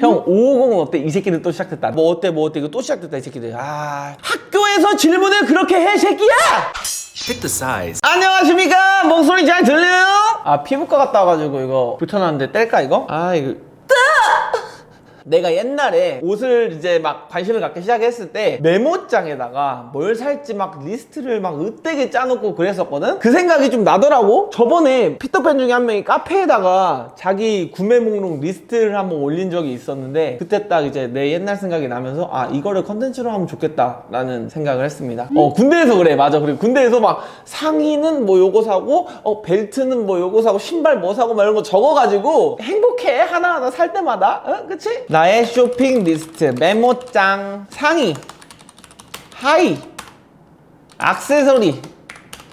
형 550은 어때? 이 새끼들 또 시작됐다. 뭐 어때? 뭐 어때? 이거 또 시작됐다 이 새끼들. 아 학교에서 질문을 그렇게 해 새끼야! Pick the size. 안녕하십니까? 목소리 잘 들려요? 아 피부과 갔다 와가지고 이거 불편한데 뗄까 이거? 아 이거 내가 옛날에 옷을 이제 막 관심을 갖기 시작했을 때 메모장에다가 뭘 살지 막 리스트를 막 으떼게 짜놓고 그랬었거든? 그 생각이 좀 나더라고? 저번에 피터팬 중에 한 명이 카페에다가 자기 구매 목록 리스트를 한번 올린 적이 있었는데 그때 딱 이제 내 옛날 생각이 나면서 아 이거를 컨텐츠로 하면 좋겠다 라는 생각을 했습니다 어 군대에서 그래 맞아 그리고 군대에서 막 상의는 뭐 요거 사고 어 벨트는 뭐 요거 사고 신발 뭐 사고 막 이런 거 적어가지고 행복해 하나하나 살 때마다 어 그치? 나의 쇼핑 리스트 메모장 상의 하의 액세서리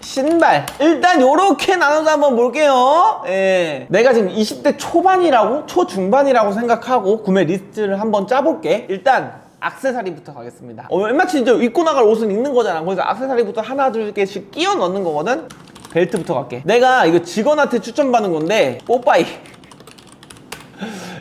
신발. 일단 요렇게 나눠서 한번 볼게요. 예. 내가 지금 20대 초반이라고 초중반이라고 생각하고 구매 리스트를 한번 짜볼게. 일단 악세사리부터 가겠습니다. 어, 얼마치 이제 입고 나갈 옷은 있는 거잖아. 그래서 악세사리부터 하나 둘 개씩 끼워 넣는 거거든. 벨트부터 갈게. 내가 이거 직원한테 추천받는 건데 뽀빠이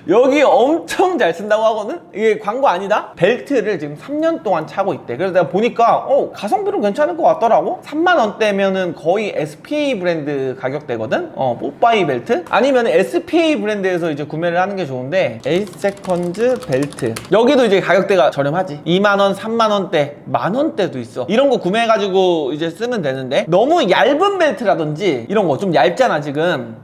여기 엄청 잘 쓴다고 하거든? 이게 광고 아니다? 벨트를 지금 3년 동안 차고 있대. 그래서 내가 보니까, 어, 가성비는 괜찮을 것 같더라고? 3만 원대면은 거의 SPA 브랜드 가격대거든? 어, 뽀빠이 벨트? 아니면 SPA 브랜드에서 이제 구매를 하는 게 좋은데, 에이세컨즈 벨트. 여기도 이제 가격대가 저렴하지. 2만 원, 3만 원대, 만 원대도 있어. 이런 거 구매해가지고 이제 쓰면 되는데, 너무 얇은 벨트라든지, 이런 거 좀 얇잖아, 지금.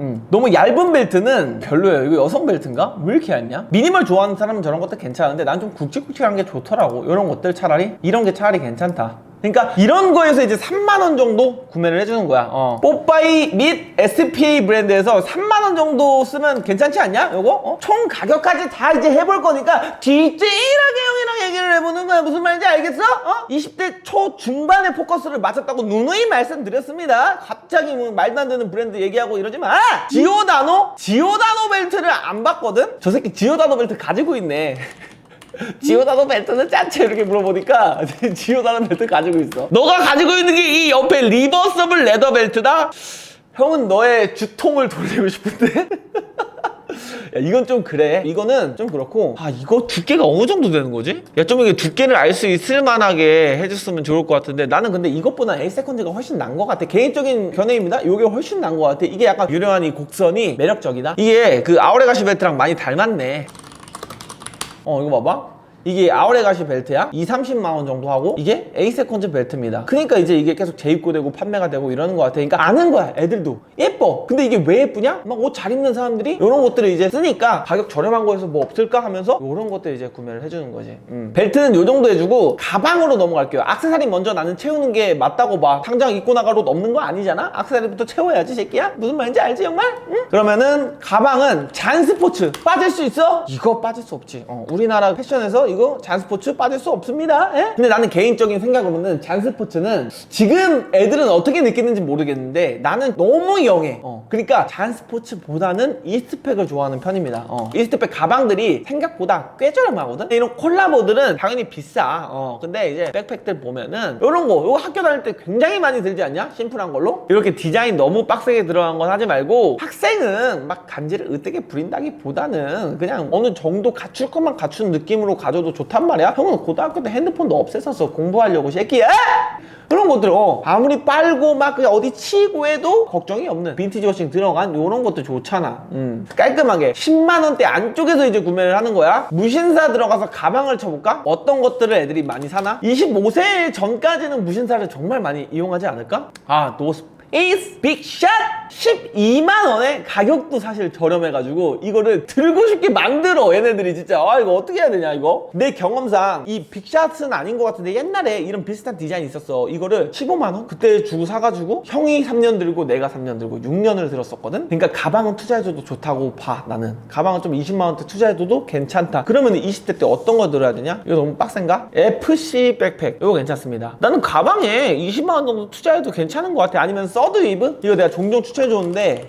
음, 너무 얇은 벨트는 별로예요. 이거 여성 벨트인가? 왜 이렇게 얇냐? 미니멀 좋아하는 사람은 저런 것도 괜찮은데 난 좀 굵직굵직한 게 좋더라고. 이런 것들 차라리 이런 게 차라리 괜찮다. 그러니까 이런 거에서 이제 3만 원 정도 구매를 해주는 거야. 어. 뽀빠이 및 SPA 브랜드에서 3만 원 정도 쓰면 괜찮지 않냐? 요거 어? 총 가격까지 다 이제 해볼 거니까 디테일하게 형이랑 얘기를 해보는 거야. 무슨 말인지 알겠어? 어? 20대 초 중반에 포커스를 맞췄다고 누누이 말씀드렸습니다. 갑자기 뭐 말도 안 되는 브랜드 얘기하고 이러지 마. 지오다노? 지오다노 벨트를 안 봤거든? 저 새끼 지오다노 벨트 가지고 있네. 지오다노 벨트는 짠채 이렇게 물어보니까 지오다노 벨트 가지고 있어. 너가 가지고 있는 게 이 옆에 리버서블 레더 벨트다? 형은 너의 주통을 돌리고 싶은데? 야, 이건 좀 그래. 이거는 좀 그렇고. 아, 이거 두께가 어느 정도 되는 거지? 야, 좀 이게 두께를 알 수 있을 만하게 해줬으면 좋을 것 같은데 나는 근데 이것보다 A 세컨즈가 훨씬 난 것 같아. 개인적인 견해입니다. 이게 훨씬 난 것 같아. 이게 약간 유려한 이 곡선이 매력적이다. 이게 그 아우레가시 벨트랑 많이 닮았네. 어 이거 봐봐 이게 아우레가시 벨트야? 2, 30만 원 정도 하고 이게 에이세컨즈 벨트입니다. 그러니까 이제 이게 계속 재입고되고 판매가 되고 이러는 것 같아. 그러니까 아는 거야 애들도. 예뻐. 근데 이게 왜 예쁘냐? 막 옷 잘 입는 사람들이 이런 것들을 이제 쓰니까 가격 저렴한 거에서 뭐 없을까 하면서 이런 것들 이제 구매를 해주는 거지. 음. 벨트는 요 정도 해주고 가방으로 넘어갈게요. 악세사리 먼저 나는 채우는 게 맞다고 봐. 당장 입고 옷 없는 거 아니잖아? 악세사리부터 채워야지 새끼야. 무슨 말인지 알지 정말? 응? 그러면은 가방은 잔 스포츠. 빠질 수 있어? 이거 빠질 수 없지. 어, 우리나라 패션에서 이거 잔 스포츠 빠질 수 없습니다. 예? 근데 나는 개인적인 생각으로는 잔 스포츠는 지금 애들은 어떻게 느끼는지 모르겠는데 나는 너무 영해. 어, 그러니까 잔 스포츠보다는 이스트팩을 좋아하는 편입니다. 어, 이스트팩 가방들이 생각보다 꽤 저렴하거든? 이런 콜라보들은 당연히 비싸. 어, 근데 이제 백팩들 보면은 이런 거 이거 학교 다닐 때 굉장히 많이 들지 않냐? 심플한 걸로? 이렇게 디자인 너무 빡세게 들어간 건 하지 말고 학생은 막 간지를 으뜨게 부린다기보다는 그냥 어느 정도 갖출 것만 갖춘 느낌으로 가져도 좋단 말이야? 형은 고등학교 때 핸드폰도 없애서 공부하려고 새끼야 그런 것들 어. 아무리 빨고 막 그냥 어디 치고 해도 걱정이 없는 빈티지 워싱 들어간 이런 것도 좋잖아. 음. 깔끔하게 10만 원대 안쪽에서 이제 구매를 하는 거야. 무신사 들어가서 가방을 쳐볼까? 어떤 것들을 애들이 많이 사나? 25세 전까지는 무신사를 정말 많이 이용하지 않을까? 아 노스 에이스 빅샷 12만 원에 가격도 사실 저렴해가지고 이거를 들고 싶게 만들어 얘네들이 진짜. 아 이거 어떻게 해야 되냐 이거? 내 경험상 이 빅샷은 아닌 것 같은데 옛날에 이런 비슷한 디자인이 있었어. 이거를 15만 원? 그때 주고 사가지고 형이 3년 들고 내가 3년 들고 6년을 들었었거든? 그러니까 가방은 투자해줘도 좋다고 봐 나는. 가방은 좀 20만 원대 투자해줘도 괜찮다. 그러면 20대 때 어떤 거 들어야 되냐? 이거 너무 빡센가? FC 백팩. 이거 괜찮습니다. 나는 가방에 20만 원 정도 투자해도 괜찮은 것 같아. 아니면 서드 위브? 이거 내가 종종 추천해 줬는데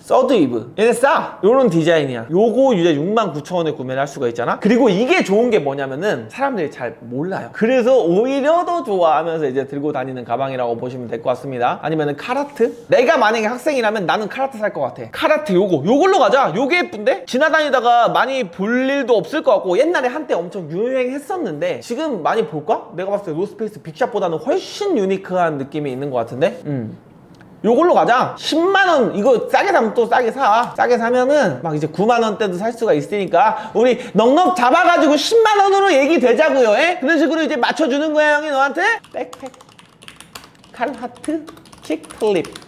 서드 이브. 얘네 싸. 요런 디자인이야. 요거 이제 69,000원에 구매를 할 수가 있잖아? 그리고 이게 좋은 게 뭐냐면은 사람들이 잘 몰라요. 그래서 오히려 더 좋아하면서 이제 들고 다니는 가방이라고 보시면 될 것 같습니다. 아니면은 카라트? 내가 만약에 학생이라면 나는 카라트 살 것 같아. 카라트 요거. 요걸로 가자. 요게 예쁜데? 지나다니다가 많이 볼 일도 없을 것 같고 옛날에 한때 엄청 유행했었는데 지금 많이 볼까? 내가 봤을 때 노스페이스 빅샵보다는 훨씬 유니크한 느낌이 있는 것 같은데? 음. 요걸로 가자. 10만원. 이거 싸게 사면 또 싸게 사. 싸게 사면은 막 이제 9만원대도 살 수가 있으니까 우리 넉넉 잡아가지고 10만원으로 얘기 되자고요 에? 그런 식으로 이제 맞춰주는 거야 형이 너한테? 백팩. 칼하트 킥클립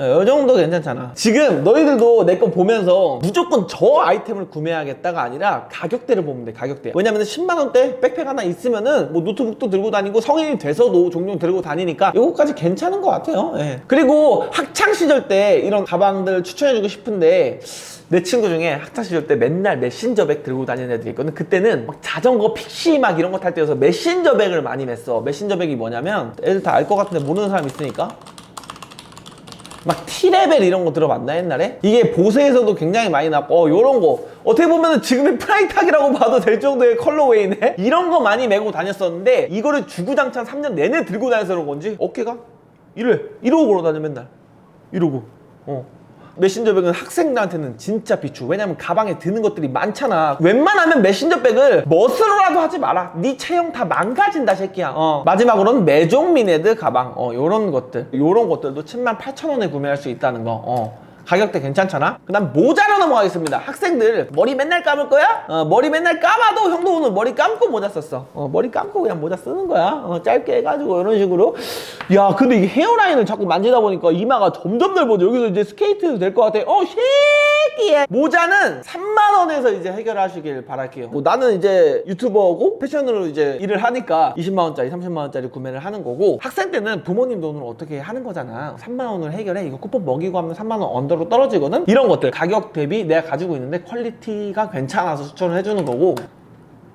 이 정도 괜찮잖아. 지금 너희들도 내거 보면서 무조건 저 아이템을 구매하겠다가 아니라 가격대를 보면 돼, 가격대. 왜냐면 10만원대 백팩 하나 있으면은 뭐 노트북도 들고 다니고 성인이 돼서도 종종 들고 다니니까 이거까지 괜찮은 것 같아요. 예. 그리고 학창시절 때 이런 가방들 추천해주고 싶은데 내 친구 중에 학창시절 때 맨날 메신저백 들고 다니는 애들이 있거든. 그때는 막 자전거 픽시 막 이런 거 탈 때여서 메신저백을 많이 맸어. 메신저백이 뭐냐면 애들 다 알 것 같은데 모르는 사람 있으니까 막 T레벨 이런 거 들어봤나 옛날에? 이게 보세에서도 굉장히 많이 나왔고 어 요런 거. 어떻게 보면 지금의 프라이탁이라고 봐도 될 정도의 컬러웨이네? 이런 거 많이 메고 다녔었는데 이거를 주구장창 3년 내내 들고 다녀서 그런 건지? 어깨가? 이래. 이러고 걸어 다녀 맨날. 이러고. 어 메신저백은 학생들한테는 진짜 비추. 왜냐면 가방에 드는 것들이 많잖아. 웬만하면 메신저백을 멋으로라도 하지 마라. 네 체형 다 망가진다 새끼야. 어. 마지막으로는 메종미네드 가방. 어 요런 것들. 요런 것들도 78,000원에 구매할 수 있다는 거. 어. 가격대 괜찮잖아? 그 다음 모자로 넘어가겠습니다. 학생들 머리 맨날 감을 거야? 어, 머리 맨날 감아도 형도 오늘 머리 감고 모자 썼어. 어, 머리 감고 그냥 모자 쓰는 거야. 어, 짧게 해가지고 이런 식으로. 야 근데 이게 헤어라인을 자꾸 만지다 보니까 이마가 점점 넓어져. 여기서 이제 스케이트 될것 같아. 어 새끼야. 모자는 3만 원에서 이제 해결하시길 바랄게요. 뭐 나는 이제 유튜버고 패션으로 이제 일을 하니까 20만 원짜리, 30만 원짜리 구매를 하는 거고 학생 때는 부모님 돈으로 어떻게 하는 거잖아. 3만 원을 해결해. 이거 쿠폰 먹이고 하면 3만 원 언더로 떨어지거든. 이런 것들 가격 대비 내가 가지고 있는데 퀄리티가 괜찮아서 추천을 해주는 거고.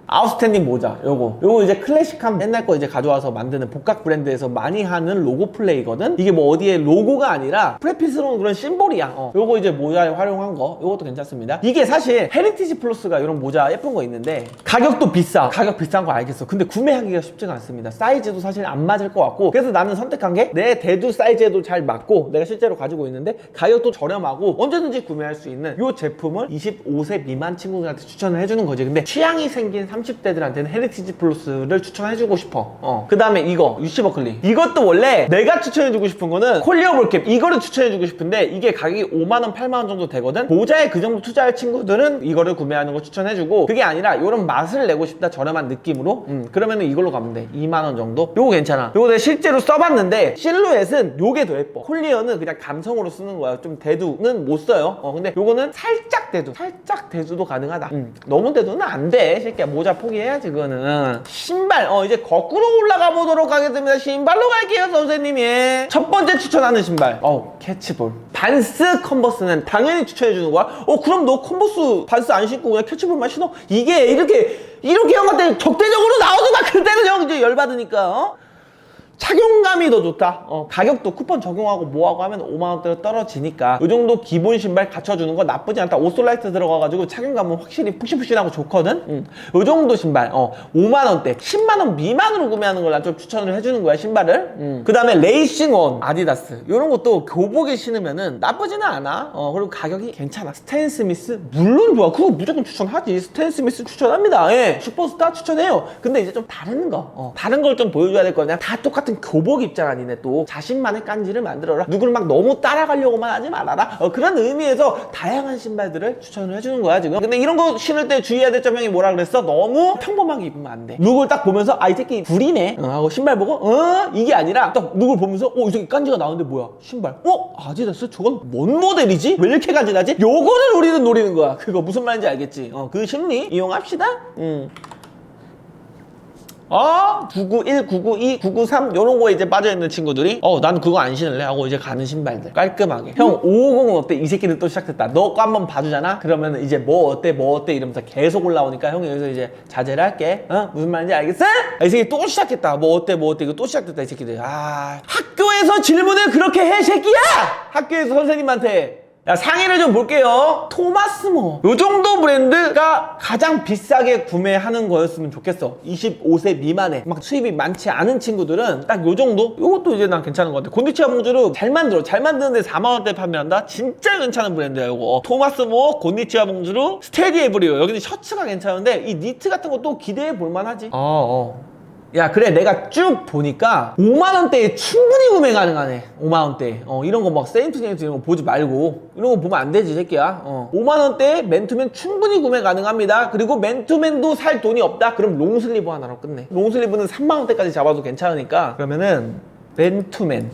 아웃스탠딩 모자 요거. 요거 이제 클래식한 옛날 거 이제 가져와서 만드는 복각 브랜드에서 많이 하는 로고 플레이거든? 이게 뭐 어디에 로고가 아니라 프레피스러운 그런 심볼이야. 어. 요거 이제 모자에 활용한 거. 요것도 괜찮습니다. 이게 사실 헤리티지 플러스가 이런 모자 예쁜 거 있는데 가격도 비싸. 가격 비싼 거 알겠어. 근데 구매하기가 쉽지가 않습니다. 사이즈도 사실 안 맞을 것 같고. 그래서 나는 선택한 게 내 대두 사이즈에도 잘 맞고 내가 실제로 가지고 있는데 가격도 저렴하고 언제든지 구매할 수 있는 요 제품을 25세 미만 친구들한테 추천을 해주는 거지. 근데 취향이 생긴 30대들한테는 헤리티지 플러스를 추천해주고 싶어. 어. 그 다음에 이거, 유시 버클리. 이것도 원래 내가 추천해주고 싶은 거는 콜리어 볼캡. 이거를 추천해주고 싶은데 이게 가격이 5만원, 8만원 정도 되거든? 모자에 그 정도 투자할 친구들은 이거를 구매하는 거 추천해주고 그게 아니라 이런 맛을 내고 싶다, 저렴한 느낌으로. 음, 그러면 은 이걸로 가면 돼. 2만원 정도? 요거 괜찮아. 요거 내가 실제로 써봤는데 실루엣은 요게 더 예뻐. 콜리어는 그냥 감성으로 쓰는 거야. 좀 대두는 못 써요. 어, 근데 요거는 살짝 대두. 살짝 대두도 가능하다. 음, 너무 대두는 안 돼. 새끼야. 모자 포기해야지 그거는. 신발 어 이제 거꾸로 올라가 보도록 하겠습니다. 신발로 갈게요 선생님이. 첫 번째 추천하는 신발. 어 캐치볼. 반스 컨버스는 당연히 추천해 주는 거야? 어 그럼 너 컨버스 반스 안 신고 그냥 캐치볼만 신어? 이게 이렇게 이렇게 형한테 적대적으로 나오지 마 그때는 형 이제 열받으니까 어? 착용감이 더 좋다. 어, 가격도 쿠폰 적용하고 뭐하고 하면 5만원대로 떨어지니까 이 정도 기본 신발 갖춰주는 거 나쁘지 않다. 오솔라이트 들어가가지고 착용감은 확실히 푹신푹신하고 좋거든. 음, 이 정도 신발 어, 5만원대 10만원 미만으로 구매하는 걸 난 좀 추천을 해주는 거야 신발을. 음. 그 다음에 레이싱원 아디다스 이런 것도 교복에 신으면은 나쁘지는 않아. 어, 그리고 가격이 괜찮아. 스탠 스미스 물론 좋아. 그거 무조건 추천하지. 스탠 스미스 추천합니다. 예, 슈퍼스타 추천해요. 근데 이제 좀 다른 거 어, 다른 걸 좀 보여줘야 될 거냐. 다 똑같은 교복 입장 아니네 또 자신만의 깐지를 만들어라. 누구를 막 너무 따라가려고만 하지 말아라. 어, 그런 의미에서 다양한 신발들을 추천을 해주는 거야 지금. 근데 이런 거 신을 때 주의해야 될 점이 뭐라 그랬어? 너무 평범하게 입으면 안 돼. 누굴 딱 보면서 아 이 새끼 불이네 어, 하고 신발 보고 어 이게 아니라 딱 누굴 보면서 어이 새끼 깐지가 나오는데 뭐야 신발 어 아디다스 저건 뭔 모델이지 왜 이렇게 간지나지 요거를 우리는 노리는 거야 그거 무슨 말인지 알겠지 어 그 심리 이용합시다 음. 어? 991, 992, 993 요런 거에 이제 빠져있는 친구들이 어 난 그거 안 신을래 하고 이제 가는 신발들 깔끔하게 형 550은 어때? 이 새끼는 또 시작됐다 너 거 한번 봐주잖아? 그러면 이제 뭐 어때 뭐 어때 이러면서 계속 올라오니까 형이 여기서 이제 자제를 할게 어? 무슨 말인지 알겠어? 아, 이 새끼 또 시작했다 뭐 어때 뭐 어때 이거 또 시작됐다 이 새끼들 아 학교에서 질문을 그렇게 해 새끼야! 학교에서 선생님한테 야 상의를 좀 볼게요. 토마스모 요 정도 브랜드가 가장 비싸게 구매하는 거였으면 좋겠어. 25세 미만에. 막 수입이 많지 않은 친구들은 딱 요 정도? 요것도 이제 난 괜찮은 것 같아. 곤디치아 봉주를 잘 만들어. 잘 만드는데 4만원대 판매한다? 진짜 괜찮은 브랜드야 요거. 토마스모 곤디치아 봉주루 스테디 에브리오. 여기는 셔츠가 괜찮은데 이 니트 같은 것도 기대해 볼 만하지. 어 어 야 그래 내가 쭉 보니까 5만원대에 충분히 구매 가능하네. 5만원대. 어 이런 거 막 세인트 세인트 이런 거 보지 말고. 이런 거 보면 안 되지 새끼야. 어. 5만원대에 맨투맨 충분히 구매 가능합니다. 그리고 맨투맨도 살 돈이 없다? 그럼 롱슬리브 하나로 끝내. 롱슬리브는 3만원대까지 잡아도 괜찮으니까 그러면은 맨투맨.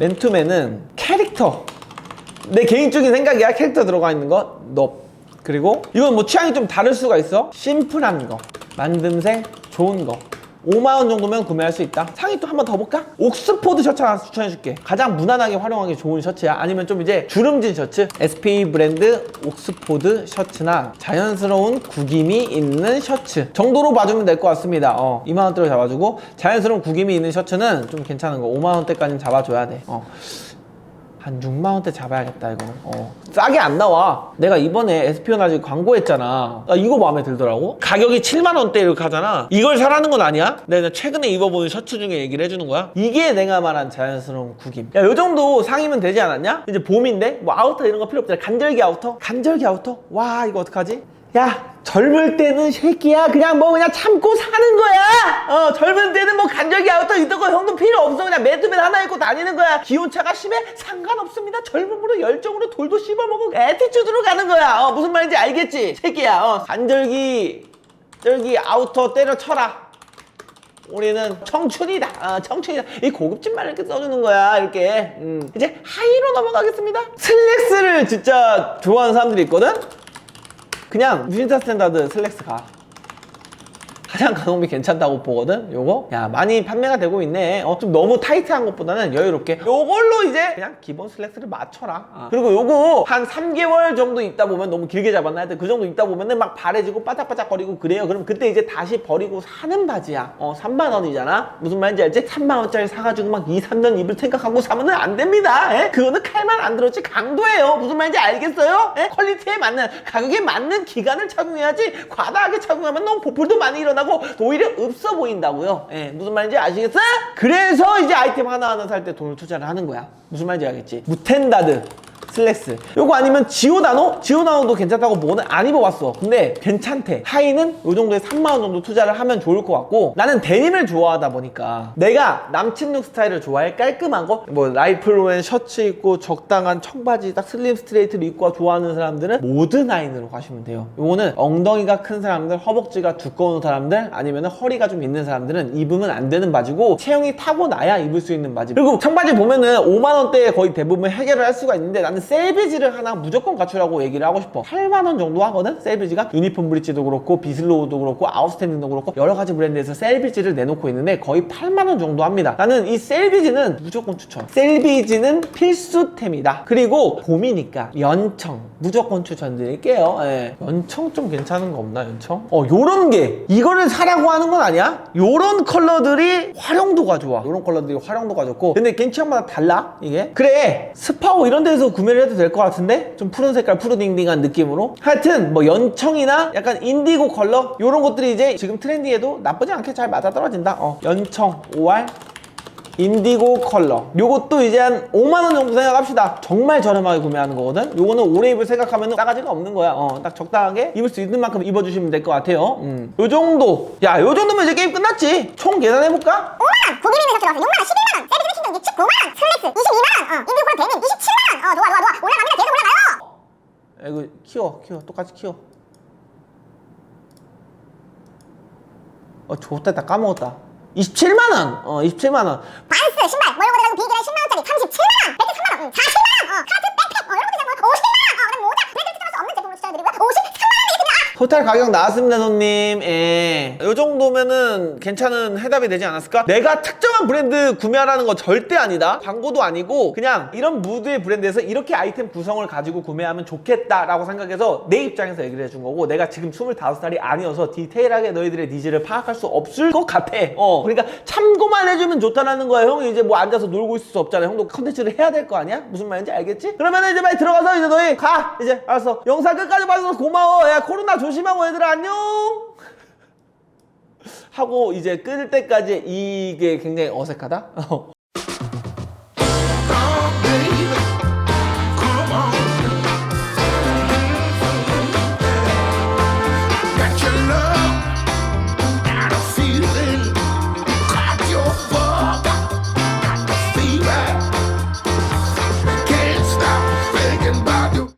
맨투맨은 캐릭터. 내 개인적인 생각이야. 캐릭터 들어가 있는 거? 너. 그리고 이건 뭐 취향이 좀 다를 수가 있어. 심플한 거. 만듦새 좋은 거 5만원 정도면 구매할 수 있다. 상의 또 한 번 더 볼까? 옥스포드 셔츠 하나 추천해줄게. 가장 무난하게 활용하기 좋은 셔츠야? 아니면 좀 이제 주름진 셔츠? SPA 브랜드 옥스포드 셔츠나 자연스러운 구김이 있는 셔츠 정도로 봐주면 될 것 같습니다. 어 2만원대로 잡아주고 자연스러운 구김이 있는 셔츠는 좀 괜찮은 거. 5만원대까지는 잡아줘야 돼. 어. 한 6만 원대 잡아야겠다 이거. 어. 싸게 안 나와. 내가 이번에 에스피오나지 광고했잖아. 나 이거 마음에 들더라고. 가격이 7만 원대 이렇게 하잖아. 이걸 사라는 건 아니야. 내가 최근에 입어보는 셔츠 중에 얘기를 해주는 거야. 이게 내가 말한 자연스러운 구김. 야, 요 정도 상이면 되지 않았냐? 이제 봄인데 뭐 아우터 이런 거 필요 없잖아. 간절기 아우터. 간절기 아우터. 와 이거 어떡하지? 야 젊을 때는 새끼야 그냥 뭐 그냥 참고 사는 거야 어 젊은 때는 뭐 간절기 아우터 이런 거 형도 필요 없어 그냥 맨투맨 하나 입고 다니는 거야 기온차가 심해 상관없습니다 젊음으로 열정으로 돌도 씹어먹고 애티튜드로 가는 거야 어 무슨 말인지 알겠지 새끼야 어 간절기 절기 아우터 때려쳐라 우리는 청춘이다. 아, 청춘이다. 이 고급진 말을 이렇게 써주는 거야. 이렇게. 음. 이제 하이로 넘어가겠습니다. 슬랙스를 진짜 좋아하는 사람들이 있거든? 그냥 무신사 스탠다드 슬랙스 가. 가장 가성비 괜찮다고 보거든 요거 야 많이 판매가 되고 있네 어 좀 너무 타이트한 것보다는 여유롭게 요걸로 이제 그냥 기본 슬랙스를 맞춰라 아. 그리고 요거 한 3개월 정도 입다 보면 너무 길게 잡았나 하여튼 그 정도 입다 보면은 막 바래지고 바짝바짝거리고 그래요 그럼 그때 이제 다시 버리고 사는 바지야 어 3만 원이잖아 무슨 말인지 알지? 3만 원짜리 사가지고 막 2, 3년 입을 생각하고 사면은 안 됩니다 예? 그거는 칼만 안 들었지 강도예요 무슨 말인지 알겠어요? 예? 퀄리티에 맞는 가격에 맞는 기간을 착용해야지 과다하게 착용하면 너무 보풀도 많이 일어나고 오히려 없어 보인다고요. 예, 무슨 말인지 아시겠어? 그래서 이제 아이템 하나하나 살 때 돈을 투자를 하는 거야. 무슨 말인지 알겠지? 무텐다드. 슬랙스. 요거 아니면 지오나노? 지오나노도 괜찮다고 뭐는 안 입어봤어. 근데 괜찮대. 하이는 요 정도에 3만원 정도 투자를 하면 좋을 것 같고 나는 데님을 좋아하다 보니까 내가 남친룩 스타일을 좋아해 깔끔한 거뭐 라이플로엔 셔츠 입고 적당한 청바지 딱 슬림 스트레이트를 입고 좋아하는 사람들은 모든 하이으로 가시면 돼요. 요거는 엉덩이가 큰 사람들 허벅지가 두꺼운 사람들 아니면 허리가 좀 있는 사람들은 입으면 안 되는 바지고 체형이 타고나야 입을 수 있는 바지. 그리고 청바지 보면은 5만원대에 거의 대부분 해결을 할 수가 있는데 나는 셀비지를 하나 무조건 갖추라고 얘기를 하고 싶어. 8만원 정도 하거든? 셀비지가? 유니폼 브릿지도 그렇고 비슬로우도 그렇고 아웃스탠딩도 그렇고 여러 가지 브랜드에서 셀비지를 내놓고 있는데 거의 8만원 정도 합니다. 나는 이 셀비지는 무조건 추천. 셀비지는 필수템이다. 그리고 봄이니까 연청. 무조건 추천드릴게요. 예. 연청 좀 괜찮은 거 없나 연청? 어 요런 게 이거를 사라고 하는 건 아니야? 요런 컬러들이 활용도가 좋아. 요런 컬러들이 활용도가 좋고. 근데 개인 취향마다 달라 이게? 그래 스파오 이런 데서 구매 를 해도 될 것 같은데? 좀 푸른 색깔 푸르딩딩한 느낌으로? 하여튼 뭐 연청이나 약간 인디고 컬러? 요런 것들이 이제 지금 트렌디에도 나쁘지 않게 잘 맞아떨어진다. 어 연청 5알 인디고 컬러 요것도 이제 한 5만원 정도 생각합시다 정말 저렴하게 구매하는 거거든 요거는 오래 입을 생각하면 싸가지가 없는 거야 어 딱 적당하게 입을 수 있는 만큼 입어주시면 될 것 같아요 음. 요 정도 야 요 정도면 이제 게임 끝났지 총 계산해볼까? 5만원! 고기미 셔츠 나와서 6만원, 11만원! 세비드 킹덤 19만원! 슬랙스 22만원! 어, 인디고 콜라 데님 27만원! 어, 좋아, 좋아, 좋아! 올라갑니다! 계속 올라가요! 야, 이거 키워 키워 똑같이 키워 어 좋다 나 까먹었다 27만원 어 27만원 반스, 신발! 뭐 이런 거 가지고 비기는 10만원짜리 37만원! 벨트 3만원! 음, 40만원! 어, 카트, 백팩! 어, 이런 거 되잖아! 뭐 50만원! 어, 모자! 브랜드 추천할 수 없는 제품으로 추천해드리고요 53만원 되겠습니다! 아, 토탈 가격 나왔습니다, 손님. 예. 이 정도면은 괜찮은 해답이 되지 않았을까? 내가 특정한 브랜드 구매하라는 거 절대 아니다. 광고도 아니고 그냥 이런 무드의 브랜드에서 이렇게 아이템 구성을 가지고 구매하면 좋겠다라고 생각해서 내 입장에서 얘기를 해준 거고 내가 지금 25살이 아니어서 디테일하게 너희들의 니즈를 파악할 수 없을 것 같아. 어. 그러니까 참고만 해주면 좋다라는 거야. 형이 이제 뭐 앉아서 놀고 있을 수 없잖아. 형도 컨텐츠를 해야 될 거 아니야? 무슨 말인지 알겠지? 그러면은 이제 빨리 들어가서 이제 너희 가. 이제 알았어. 영상 끝까지 봐줘서 고마워. 야 코로나 조심하고 얘들아 안녕. 하고 이제 끌 때까지 이게 굉장히 어색하다? 어,